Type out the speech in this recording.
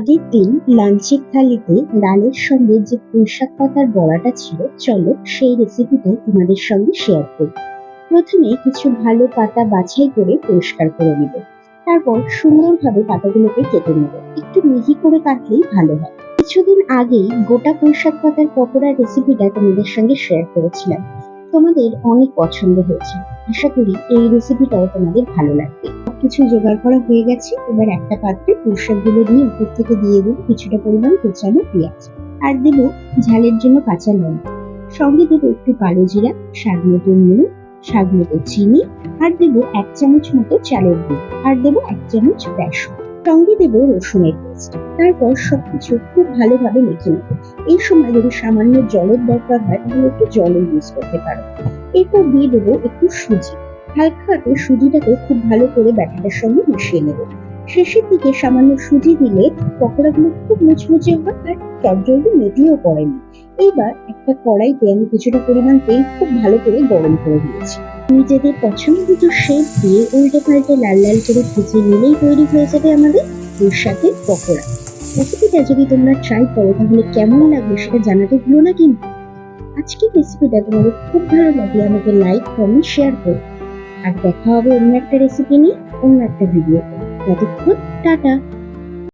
আগের দিন লাঞ্চের থালিতে ডালের সঙ্গে যে পুঁইশাক পাতার বড়াটা ছিল, চলো সেই রেসিপিটাই তোমাদের সঙ্গে শেয়ার করি। প্রথমে কিছু ভালো পাতা বাছাই করে পরিষ্কার করে নেব। তারপর সুন্দরভাবে পাতাগুলোকে কেটে নেব। একটু মিহি করে কাটলেই ভালো হয়। কিছুদিন আগেই গোটা পুঁইশাক পাতার পকোড়ার রেসিপিটা তোমাদের সঙ্গে শেয়ার করেছিলাম। তোমাদের অনেক পছন্দ হয়েছে। আশা করি এই রেসিপিটাও তোমাদের ভালো লাগবে। কিছু জোগাড় করা হয়ে গেছে। এবার একটা পাত্রে পুঁইশাকগুলো নিয়ে উপর থেকে দিয়ে দেবো কিছুটা পরিমাণ কুচানো পেঁয়াজ। আর দেবো ঝালের জন্য কাঁচা লঙ্কা। সঙ্গে দেবো একটু কালো জিরা, স্বাদ মতো নুন, স্বাদ মতো চিনি, আর দেবো এক চামচ মতো চালের গুঁড়ো। আর দেবো এক চামচ বেসন। সঙ্গে দেবো রসুনের পেস্ট। তারপর সবকিছু খুব ভালোভাবে মেখে নেব। এই সময় যদি সামান্য জলের দরকার হয়, তাহলে একটু জলও ইউজ করতে পারো। এরপর দিয়ে দেবো একটু সুজি। হালকা হাতে সুজিটাকে খুব ভালো করে ব্যাটারের সঙ্গে মিশিয়ে নেব। শেষের দিকে সামান্য সুজি দিলে পকোড়াগুলো খুব মুচমুচে হয় আর চটজলদি মেটিয়েও পড়ে না এইবার একটা কড়াইতে আমি কিছুটা পরিমাণ তেল খুব ভালো করে গরম করে দিয়েছি নিজেদের পছন্দ মতো শেপ দিয়ে উল্টে পাল্টে লাল লাল করে ভেজে নিলেই তৈরি হয়ে যাবে আমাদের পুঁইশাকের পকোড়া। রেসিপিটা যদি তোমরা ট্রাই করো, তাহলে কেমন লাগবে সেটা জানাতে ভুলো না কিন্তু। আজকের রেসিপিটা তোমাদের খুব ভালো লাগলে আমাকে লাইক কমেন্ট শেয়ার করো। আর দেখা হবে অন্য একটা রেসিপি নিয়ে, অন্য একটা ভিডিও ততক্ষণ, টাটা!